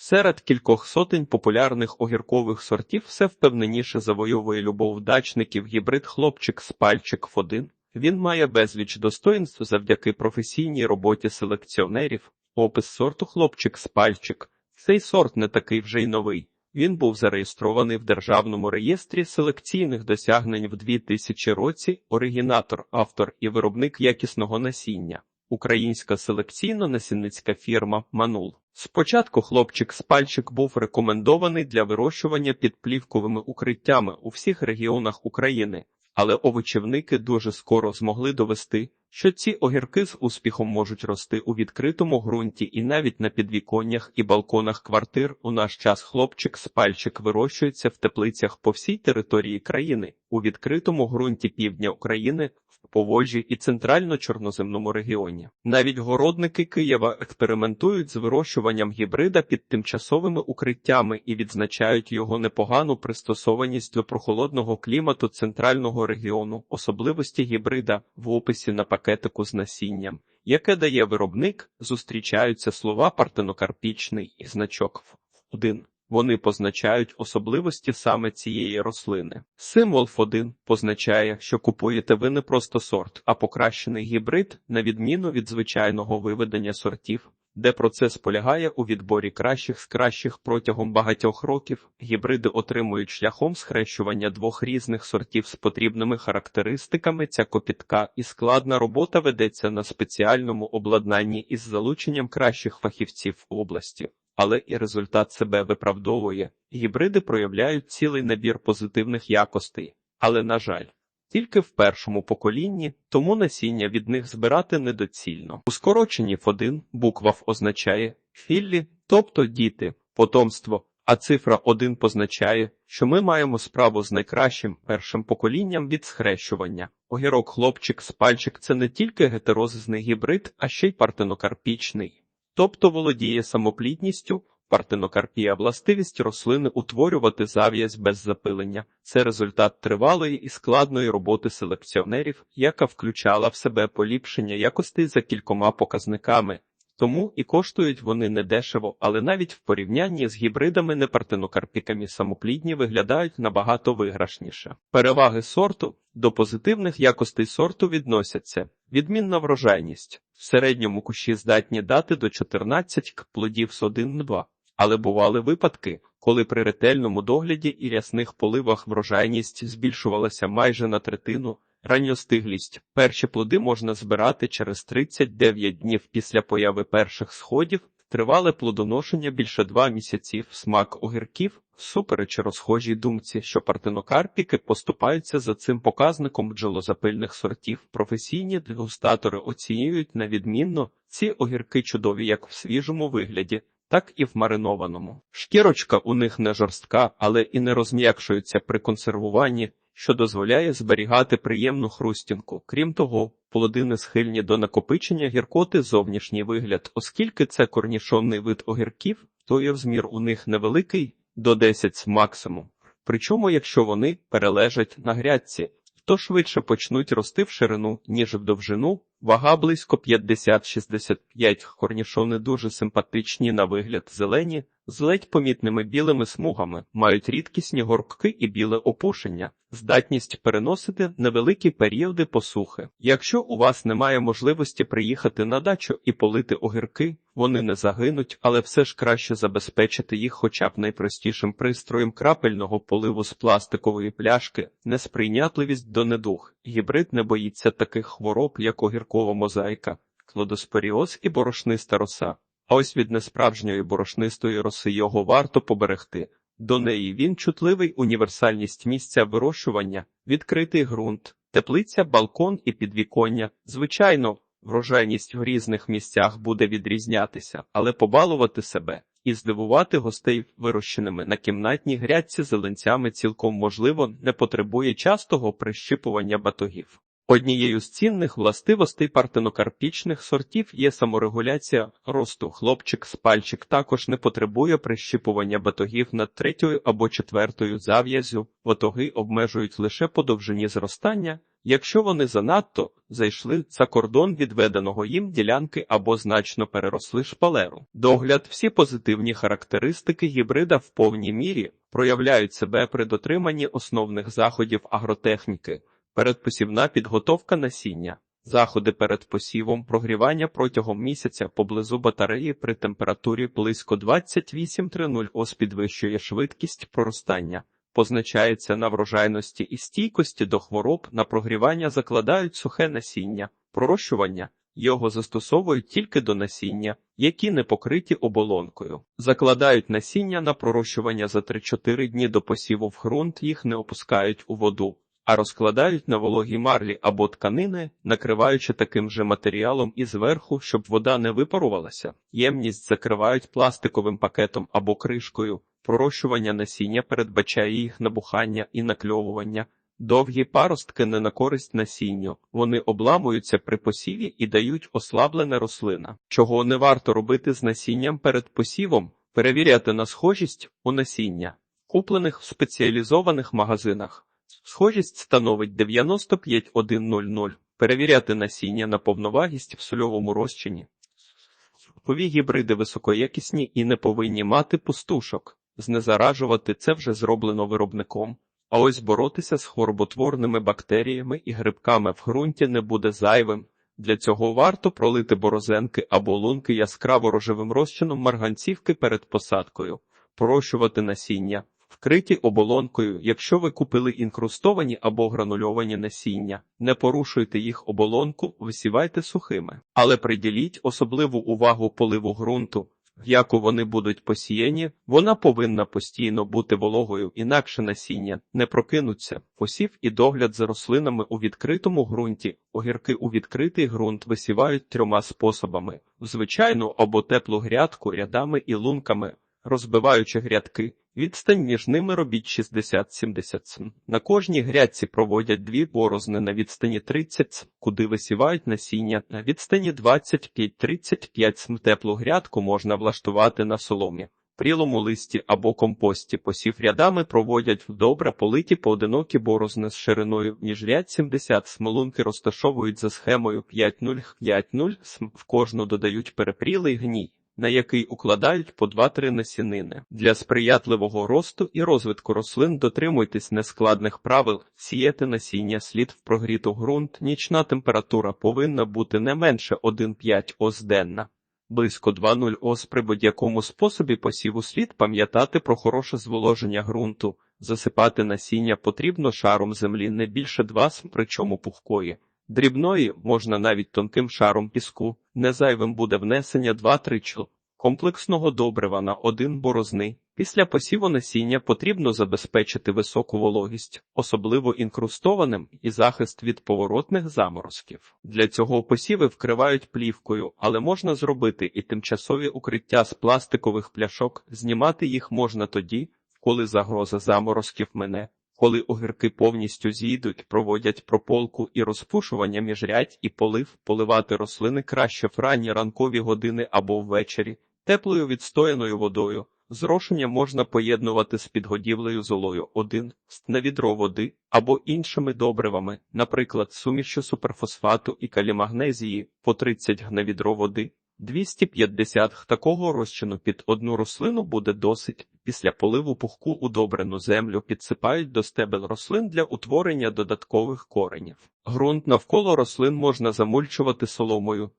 Серед кількох сотень популярних огіркових сортів все впевненіше завойовує любов дачників гібрид хлопчик з пальчик F1. Він має безліч достоїнств завдяки професійній роботі селекціонерів. Опис сорту хлопчик з пальчик. Цей сорт не такий вже й новий. Він був зареєстрований в Державному реєстрі селекційних досягнень в 2000 році, оригінатор, автор і виробник якісного насіння. Українська селекційно-насінницька фірма Манул. Спочатку хлопчик спальчик був рекомендований для вирощування під плівковими укриттями у всіх регіонах України, але овочівники дуже скоро змогли довести, що ці огірки з успіхом можуть рости у відкритому ґрунті і навіть на підвіконнях і балконах квартир. У наш час хлопчик з пальчик вирощується в теплицях по всій території країни, у відкритому ґрунті півдня України, в Поволжі і центрально-чорноземному регіоні. Навіть городники Києва експериментують з вирощуванням гібрида під тимчасовими укриттями і відзначають його непогану пристосованість до прохолодного клімату центрального регіону, особливості гібрида в описі на пакетику з насінням, яке дає виробник, зустрічаються слова партенокарпічний і значок В1. Вони позначають особливості саме цієї рослини. Символ Ф1 позначає, що купуєте ви не просто сорт, а покращений гібрид, на відміну від звичайного виведення сортів, де процес полягає у відборі кращих з кращих протягом багатьох років. Гібриди отримують шляхом схрещування двох різних сортів з потрібними характеристиками. Ця копітка і складна робота ведеться на спеціальному обладнанні із залученням кращих фахівців в області але і результат себе виправдовує. Гібриди проявляють цілий набір позитивних якостей, але, на жаль, тільки в першому поколінні, тому насіння від них збирати недоцільно. У скороченні F1 буква Ф означає філлі, тобто діти, потомство. А цифра 1 позначає, що ми маємо справу з найкращим першим поколінням від схрещування. Огірок хлопчик з пальчик це не тільки гетерозисний гібрид, а ще й партенокарпічний тобто володіє самоплідністю, партенокарпія властивість рослини утворювати зав'язь без запилення. Це результат тривалої і складної роботи селекціонерів, яка включала в себе поліпшення якостей за кількома показниками. Тому і коштують вони недешево, але навіть в порівнянні з гібридами непартенокарпіками самоплідні виглядають набагато виграшніше. Переваги сорту до позитивних якостей сорту відносяться відмінна врожайність. В середньому кущі здатні дати до 14 к плодів з 1-2. Але бували випадки, коли при ретельному догляді і рясних поливах врожайність збільшувалася майже на третину. Ранньостиглість. Перші плоди можна збирати через 39 днів після появи перших сходів, тривале плодоношення більше два місяців, смак огірків, суперечі розхожій думці, що партенокарпіки поступаються за цим показником бджолозапильних сортів. Професійні дегустатори оцінюють на відмінно ці огірки чудові як в свіжому вигляді. Так і в маринованому. Шкірочка у них не жорстка, але і не розм'якшується при консервуванні, що дозволяє зберігати приємну хрустінку. Крім того, плодини схильні до накопичення гіркоти зовнішній вигляд, оскільки це корнішонний вид огірків, то є взмір у них невеликий до 10 максимум. Причому, якщо вони перележать на грядці, то швидше почнуть рости в ширину, ніж в довжину, вага близько 50-65 корнішони дуже симпатичні на вигляд зелені, з ледь помітними білими смугами, мають рідкісні горбки і біле опушення, здатність переносити невеликі періоди посухи. Якщо у вас немає можливості приїхати на дачу і полити огірки, вони не загинуть, але все ж краще забезпечити їх хоча б найпростішим пристроєм крапельного поливу з пластикової пляшки, несприйнятливість до недух. Гібрид не боїться таких хвороб, як огіркова мозаїка, клодоспоріоз і борошниста роса. А ось від несправжньої борошнистої роси його варто поберегти. До неї він чутливий універсальність місця вирощування, відкритий ґрунт, теплиця, балкон і підвіконня. Звичайно, врожайність в різних місцях буде відрізнятися, але побалувати себе і здивувати гостей вирощеними на кімнатній грядці зеленцями цілком можливо не потребує частого прищипування батогів. Однією з цінних властивостей партенокарпічних сортів є саморегуляція росту. Хлопчик з пальчик також не потребує прищіпування батогів над третьою або четвертою зав'язю. Батоги обмежують лише по довжині зростання, якщо вони занадто зайшли за кордон відведеного їм ділянки або значно переросли шпалеру. Догляд, всі позитивні характеристики гібрида в повній мірі проявляють себе при дотриманні основних заходів агротехніки, передпосівна підготовка насіння. Заходи перед посівом прогрівання протягом місяця поблизу батареї при температурі близько 28-30 ос підвищує швидкість проростання, позначається на врожайності і стійкості до хвороб, на прогрівання закладають сухе насіння, пророщування. Його застосовують тільки до насіння, які не покриті оболонкою. Закладають насіння на пророщування за 3-4 дні до посіву в ґрунт, їх не опускають у воду а розкладають на вологій марлі або тканини, накриваючи таким же матеріалом і зверху, щоб вода не випарувалася. Ємність закривають пластиковим пакетом або кришкою. Пророщування насіння передбачає їх набухання і накльовування. Довгі паростки не на користь насінню, вони обламуються при посіві і дають ослаблене рослина. Чого не варто робити з насінням перед посівом, перевіряти на схожість у насіння, куплених в спеціалізованих магазинах. Схожість становить 95,100. Перевіряти насіння на повновагість в сольовому розчині. Пові гібриди високоякісні і не повинні мати пустушок. Знезаражувати це вже зроблено виробником. А ось боротися з хвороботворними бактеріями і грибками в ґрунті не буде зайвим. Для цього варто пролити борозенки або лунки яскраво рожевим розчином марганцівки перед посадкою, прощувати насіння вкриті оболонкою, якщо ви купили інкрустовані або гранульовані насіння, не порушуйте їх оболонку, висівайте сухими, але приділіть особливу увагу поливу ґрунту. Яку вони будуть посіяні, вона повинна постійно бути вологою, інакше насіння не прокинуться. Посів і догляд за рослинами у відкритому ґрунті. Огірки у відкритий ґрунт висівають трьома способами: звичайну або теплу грядку рядами і лунками, розбиваючи грядки. Відстань між ними робіть 60-70 см. На кожній грядці проводять дві борозни на відстані 30 см, куди висівають насіння. На відстані 25-35 см теплу грядку можна влаштувати на соломі. Прілому листі або компості посів рядами проводять в добре политі поодинокі борозни з шириною ніж ряд 70 смолунки розташовують за схемою 5-0-5-0 см, в кожну додають перепрілий гній на який укладають по 2-3 насінини. Для сприятливого росту і розвитку рослин дотримуйтесь нескладних правил, сіяти насіння слід в прогріту ґрунт, нічна температура повинна бути не менше 1,5 ос денна. Близько 2,0 ос при будь-якому способі посіву слід пам'ятати про хороше зволоження ґрунту, засипати насіння потрібно шаром землі не більше 2 см, причому пухкої. Дрібної можна навіть тонким шаром піску, не зайвим буде внесення 2-3 чл. комплексного добрива на один борозни. Після посіву насіння потрібно забезпечити високу вологість, особливо інкрустованим і захист від поворотних заморозків. Для цього посіви вкривають плівкою, але можна зробити і тимчасові укриття з пластикових пляшок, знімати їх можна тоді, коли загроза заморозків мине. Коли огірки повністю зійдуть, проводять прополку і розпушування міжрядь і полив, поливати рослини краще в ранні ранкові години або ввечері, теплою відстояною водою. Зрошення можна поєднувати з підгодівлею золою 1 на відро води або іншими добривами, наприклад, сумішю суперфосфату і калімагнезії по 30 на відро води. 250 г такого розчину під одну рослину буде досить. Після поливу пухку удобрену землю підсипають до стебел рослин для утворення додаткових коренів. Грунт навколо рослин можна замульчувати соломою,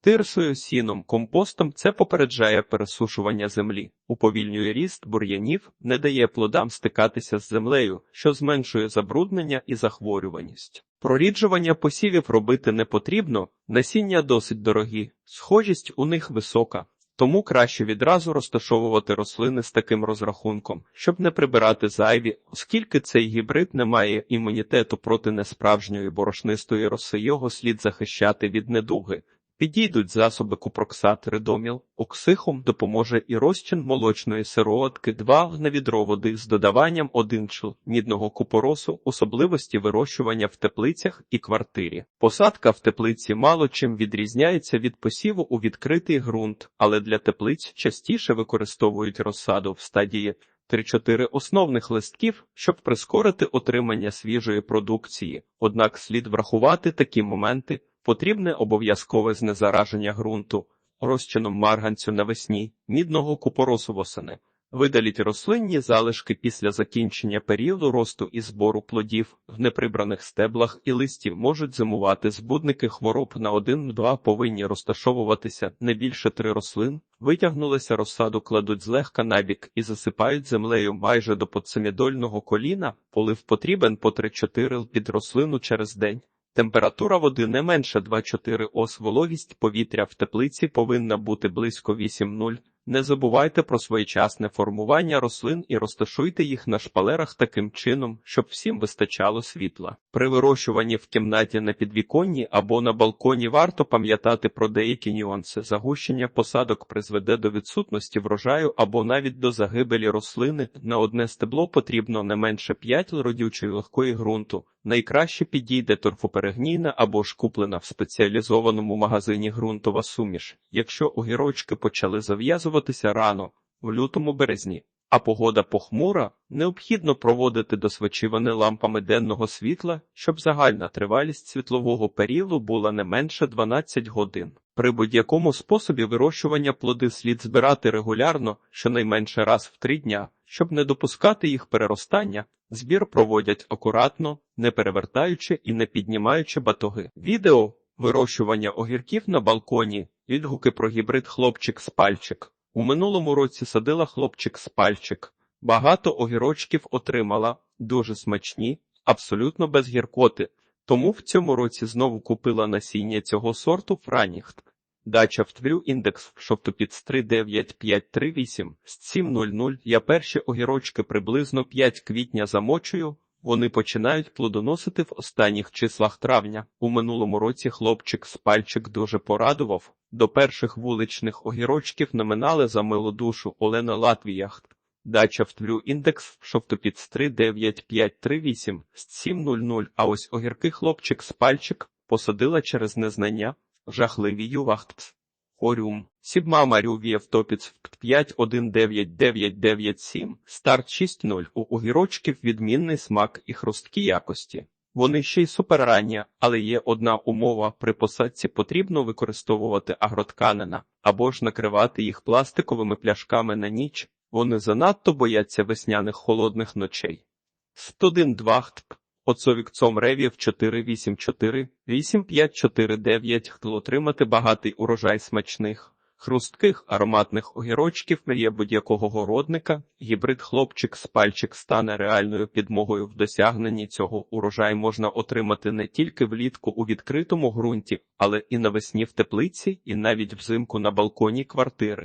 тирсою, сіном, компостом це попереджає пересушування землі, уповільнює ріст бур'янів, не дає плодам стикатися з землею, що зменшує забруднення і захворюваність. Проріджування посівів робити не потрібно, насіння досить дорогі, схожість у них висока, тому краще відразу розташовувати рослини з таким розрахунком, щоб не прибирати зайві, оскільки цей гібрид не має імунітету проти несправжньої борошнистої роси, його слід захищати від недуги. Підійдуть засоби купроксат, редоміл, оксихум допоможе і розчин молочної сироватки 2 на відро води з додаванням 1 чл мідного купоросу, особливості вирощування в теплицях і квартирі. Посадка в теплиці мало чим відрізняється від посіву у відкритий ґрунт, але для теплиць частіше використовують розсаду в стадії 3-4 основних листків, щоб прискорити отримання свіжої продукції. Однак слід врахувати такі моменти, потрібне обов'язкове знезараження ґрунту, розчином марганцю навесні, мідного купоросу восени. Видаліть рослинні залишки після закінчення періоду росту і збору плодів. В неприбраних стеблах і листів можуть зимувати збудники хвороб на 1-2 повинні розташовуватися не більше три рослин. Витягнулися розсаду, кладуть злегка набік і засипають землею майже до подсемідольного коліна. Полив потрібен по 3-4 під рослину через день. Температура води не менше 2-4 ос. Вологість повітря в теплиці повинна бути близько 8-0. Не забувайте про своєчасне формування рослин і розташуйте їх на шпалерах таким чином, щоб всім вистачало світла. При вирощуванні в кімнаті на підвіконні або на балконі варто пам'ятати про деякі нюанси. Загущення посадок призведе до відсутності врожаю або навіть до загибелі рослини. На одне стебло потрібно не менше 5 родючої легкої ґрунту. Найкраще підійде торфоперегнійна або ж куплена в спеціалізованому магазині ґрунтова суміш. Якщо огірочки почали зав'язуватися рано, в лютому березні, а погода похмура, необхідно проводити досвечиване лампами денного світла, щоб загальна тривалість світлового періоду була не менше 12 годин. При будь-якому способі вирощування плоди слід збирати регулярно, щонайменше раз в три дня, щоб не допускати їх переростання. Збір проводять акуратно, не перевертаючи і не піднімаючи батоги. Відео вирощування огірків на балконі. Відгуки про гібрид хлопчик з пальчик. У минулому році садила хлопчик з пальчик. Багато огірочків отримала, дуже смачні, абсолютно без гіркоти. Тому в цьому році знову купила насіння цього сорту Франіхт. Дача втврю індекс шоптопіц 39538 з 700. Я перші огірочки приблизно 5 квітня замочую. Вони починають плодоносити в останніх числах травня. У минулому році хлопчик з пальчик дуже порадував. До перших вуличних огірочків номинали за милу душу Олена Латвіяхт. Дача втврю індекс шоптопіц 39538 з 700. А ось огірки хлопчик з пальчик посадила через незнання. Жахливі ювахт. Хорюм. Сібма Марювієв Топіц 519997. Старт 6.0. У огірочків відмінний смак і хрусткі якості. Вони ще й суперранні, але є одна умова: при посадці потрібно використовувати агротканина або ж накривати їх пластиковими пляшками на ніч. Вони занадто бояться весняних холодних ночей. 101 хтп. Оцовікцом ревів 484 8549 хтл отримати багатий урожай смачних, хрустких ароматних огірочків мрія будь-якого городника, гібрид хлопчик з пальчик стане реальною підмогою в досягненні цього урожай можна отримати не тільки влітку у відкритому ґрунті, але і навесні в теплиці, і навіть взимку на балконі квартири.